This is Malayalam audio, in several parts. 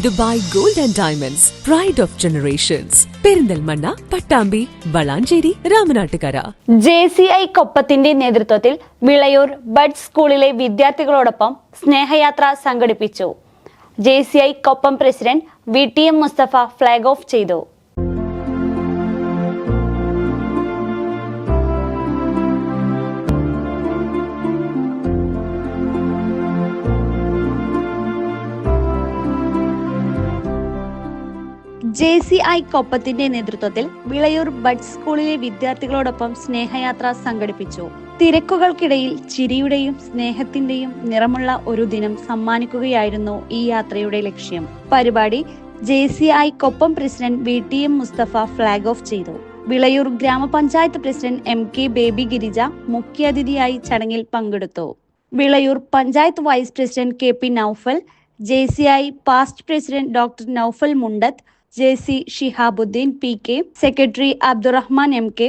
Dubai gold and diamonds pride of generations Perinthalmanna Pattambi Valanchery Ramanattukara. J C I കൊപ്പത്തിന്റെ നേതൃത്വത്തിൽ വിളയൂർ ബഡ് സ്കൂളിലെ വിദ്യാർത്ഥികളോടൊപ്പം സ്നേഹയാത്ര സംഘടിപ്പിച്ചു. J C I Koppam president V T M Mustafa flag off ചെയ്തു. ജെ സി ഐ കൊപ്പത്തിന്റെ നേതൃത്വത്തിൽ വിളയൂർ ബഡ് സ്കൂളിലെ വിദ്യാർത്ഥികളോടൊപ്പം സ്നേഹയാത്ര സംഘടിപ്പിച്ചു. തിരക്കുകൾക്കിടയിൽ ചിരിയുടെയും സ്നേഹത്തിന്റെയും നിറമുള്ള ഒരു ദിനം സമ്മാനിക്കുകയായിരുന്നു ഈ യാത്രയുടെ ലക്ഷ്യം. പരിപാടി J C I Koppam president V T M Mustafa flag off ചെയ്തു. Vilayur grama panchayat president M K Baby Girija മുഖ്യാതിഥിയായി ചടങ്ങിൽ പങ്കെടുത്തു. Vilayur panchayat vice president K P Noufal J C I past president doctor Noufal Mundath J C Shihabuddin P K secretary Abdurahman M K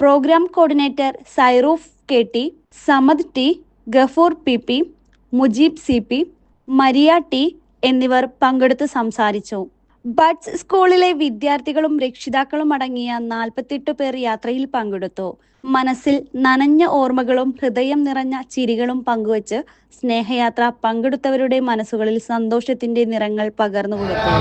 programme coordinator Sairoof K T Samad T Gafoor P P Mujeeb C P Maria T എന്നിവർ പങ്കെടുത്ത് സംസാരിച്ചു. ബഡ്സ് സ്കൂളിലെ വിദ്യാർത്ഥികളും രക്ഷിതാക്കളും അടങ്ങിയ നാൽപ്പത്തെട്ട് പേർ യാത്രയിൽ പങ്കെടുത്തു. മനസ്സിൽ നനഞ്ഞ ഓർമ്മകളും ഹൃദയം നിറഞ്ഞ ചിരികളും പങ്കുവച്ച് സ്നേഹയാത്ര പങ്കെടുത്തവരുടെ മനസ്സുകളിൽ സന്തോഷത്തിന്റെ നിറങ്ങൾ പകർന്നു കൊടുത്തു